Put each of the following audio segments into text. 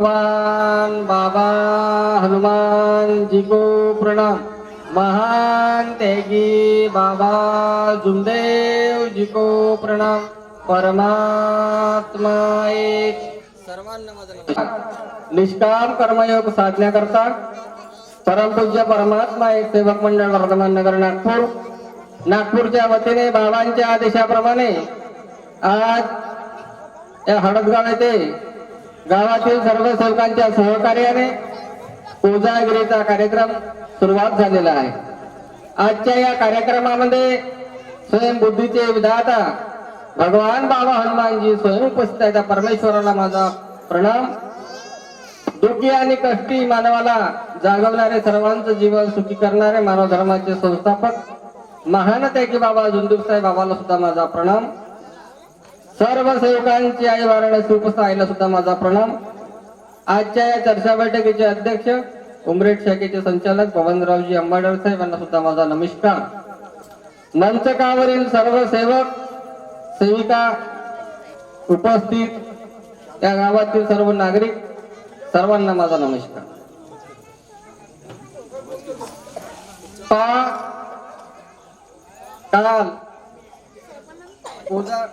भगवान बाबा हनुमान जी को प्रणाम। महान त्यागी बाबा जुमदेव जी को प्रणाम। परमात्मा एक। सर्वांना. निष्काम कर्मयोग साधण्याकरता परमपूज्य परमात्मा एक सेवक मंडळ वर्धमान नगर नागपूर. नागपूरच्या वतीने बाबांच्या आदेशाप्रमाणे आज या हडदगाव येथे गावातील सर्व सेवकांच्या सहकार्याने कोजागिरीचा कार्यक्रम सुरुवात झालेला आहे. आजच्या या कार्यक्रमामध्ये स्वयंबुद्धीचे विधाता भगवान बाबा हनुमानजी स्वयं उपस्थित आहेत. त्या परमेश्वराला माझा प्रणाम. दुःखी आणि कष्टी मानवाला जागवणारे सर्वांचं जीवन सुखी करणारे मानव धर्माचे संस्थापक. महान त्यागी बाबा जुंदूप साहेब बाबाला सुद्धा माझा प्रणाम. सर्व सेवकांची आई वाराणसी उपस्थित आईला सुद्धा माझा प्रणाम. आजच्या या चर्चा बैठकीचे अध्यक्ष उमरेड शाखेचे संचालक पवनरावजी अंबाडर साहेब यांना सुद्धा माझा नमस्कार. मंचकावरील सर्व सेवक सेविका उपस्थित या गावातील सर्व नागरिक सर्वांना माझा नमस्कार. पा काल पूजा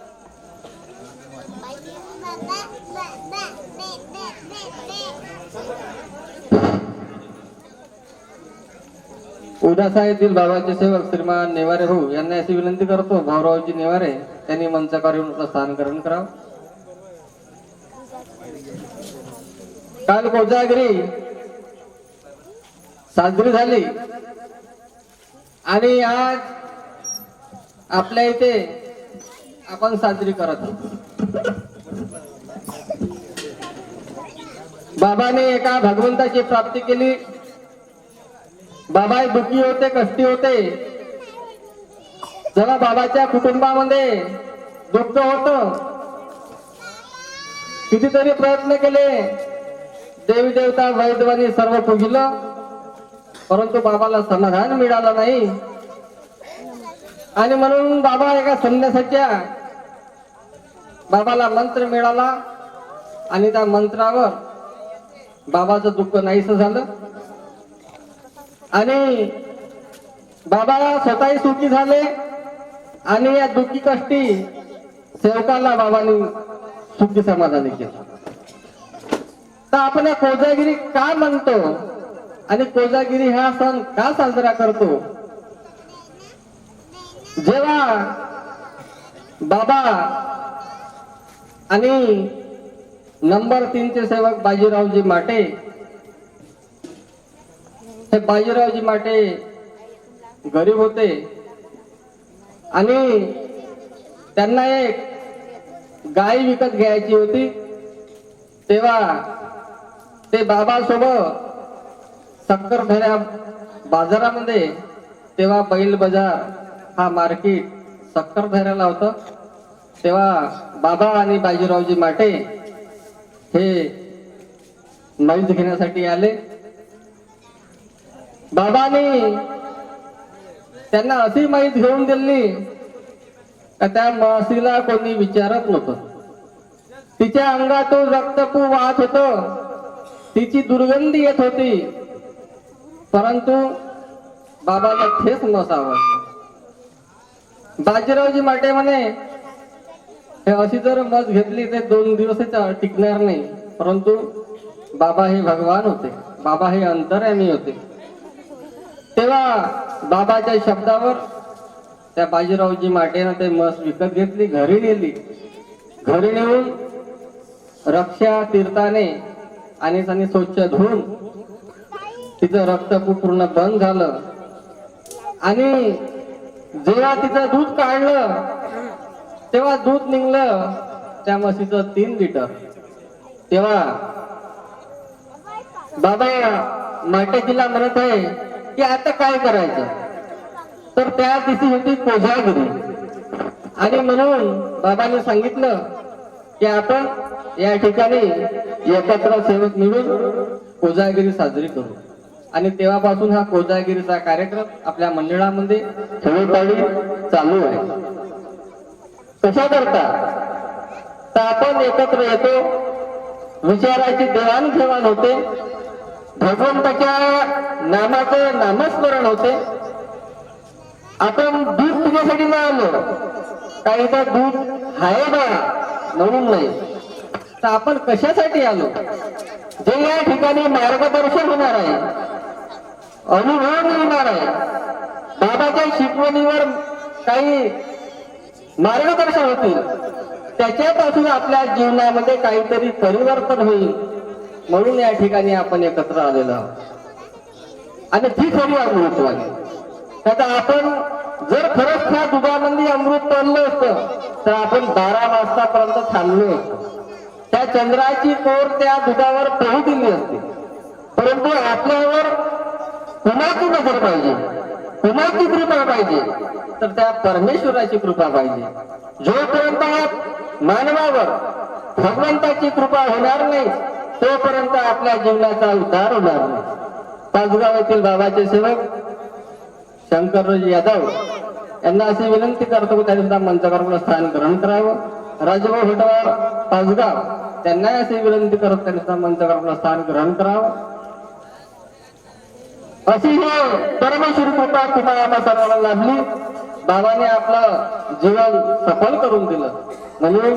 उदासा येथील बाबाचे सेवक श्रीमान नेवारे भाऊ यांना अशी विनंती करतो भाऊरावजी नेवारे त्यांनी मंचाकार येऊन स्थानकरण करावं काल कोजागिरी साजरी झाली आणि आज आपल्या इथे आपण साजरी करत आहोत. बाबाने एका भगवंताची प्राप्ती केली. बाबा दुखी होते कष्टी होते. जेव्हा बाबाच्या कुटुंबामध्ये दुःख होत कितीतरी प्रयत्न केले. देवी देवता वैद्यवानी सर्व पूजलं परंतु बाबाला समाधान मिळालं नाही. आणि म्हणून बाबा एका संन्यासाच्या बाबाला मंत्र मिळाला आणि त्या मंत्रावर बाबाचं दुःख नाहीस झालं. आणि बाबा स्वतःही सुखी झाले. आणि या दुःखी कष्टी सेवकाला बाबांनी सुखी समाधानी केलं. तर आपण या कोजागिरी का म्हणतो? आणि कोजागिरी हा सण का साजरा करतो? जेव्हा बाबा आणि नंबर तीनचे सेवक बाजीरावजी माटे. हे बाजीरावजी माटे गरीब होते. आणि त्यांना एक गाय विकत घ्यायची होती. तेव्हा ते बाबासोबत सक्करफेऱ्या बाजारामध्ये तेव्हा बैल बाजार हा मार्केट सक्करफेऱ्याला होतं. तेव्हा बाबा आणि बाजीरावजी माटे हे मैज घेण्यासाठी आले. बाबांनी त्यांना अशी माहिती घेऊन दिली का त्या मासीला कोणी विचारत नव्हतं. तिच्या अंगातून रक्तपू वाहत होत. तिची दुर्गंधी येत होती. परंतु बाबाला ठेच नसावं. बाजीरावजी माटे म्हणे अशी जर मत घेतली तर दोन दिवस टिकणार नाही. परंतु बाबा हे भगवान होते. बाबा हे अंतर्यामी होते. तेव्हा बाबाच्या शब्दावर त्या बाजीरावजी माटेनं ते मस विकत घेतली घरी नेली. घरी नेऊन रक्षा तीर्थाने आणि त्यांनी स्वच्छ धुवून तिचं रक्त पूर्ण बंद झालं. आणि जेव्हा तिचं दूध काढलं तेव्हा दूध निघलं त्या म्हशीचं तीन लिटर. तेव्हा बाबा माटेजीला म्हणत आहे की आता काय करायचं? तर त्या दिवशी होती कोजागिरी आणि म्हणून बाबांनी सांगितलं की आपण या ठिकाणी एकत्र सेवक मिळून कोजागिरी साजरी करू. आणि तेव्हापासून हा कोजागिरीचा कार्यक्रम आपल्या मंडळामध्ये खेळोपाडी चालू आहे. कशा करता. तर आपण एकत्र येतो. विचाराची देवाणघेवाण होते. भगवंताच्या नामाचं नामस्मरण होते. आपण दूध पिण्यासाठी नाही आलो. काही तर दूध आहे बा म्हणून नाही. तर आपण कशासाठी आलो? जे या ठिकाणी मार्गदर्शन होणार आहे अनुभव मिळणार आहे बाबाच्या शिकवणीवर काही मार्गदर्शन होतील त्याच्यापासून आपल्या जीवनामध्ये काहीतरी परिवर्तन होईल म्हणून या ठिकाणी आपण एकत्र आलेलो आहोत. आणि ती खरी महत्वाची त्याचा आपण जर खरंच त्या दुधामध्ये अमृत पडलं असतं तर आपण बारा वाजतापर्यंत थांबलो असतो. त्या चंद्राची कोर त्या दुधावर पोहू दिली असते. परंतु आपल्यावर कुणाची नजर पाहिजे? कुणाची कृपा पाहिजे तर त्या परमेश्वराची कृपा पाहिजे. जोपर्यंत मानवावर भगवंताची कृपा होणार नाही तोपर्यंत आपल्या जीवनाचा उद्धार होणार नाही. पाचगाव येथील बाबाचे सेवक शंकरराज यादव यांना अशी विनंती करतो की त्यांनी सुद्धा स्थान ग्रहण करावं. राजभाऊ भटवार पाचगाव त्यांना अशी विनंती करत त्यांनी सुद्धा स्थान ग्रहण करावं. अशी ही परमेश्वर कृपा कृपा सर्वांना लाभली. बाबाने आपलं जीवन सफल करून दिलं. म्हणून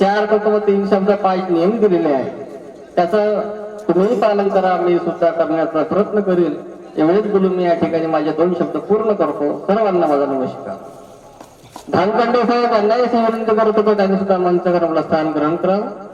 चार तत्व तीन शब्द पाच नियम दिलेले आहे त्याचं तुम्ही पालन करा मी सुद्धा करण्याचा प्रयत्न करील एवढेच बोलून मी या ठिकाणी माझे दोन शब्द पूर्ण करतो. सर्वांना माझा नमस्कार. धानखंडे साहेब यांनाही अशी विनंती करत होतो. त्यांनी सुद्धा मंच आपलं स्थान ग्रहण करावं.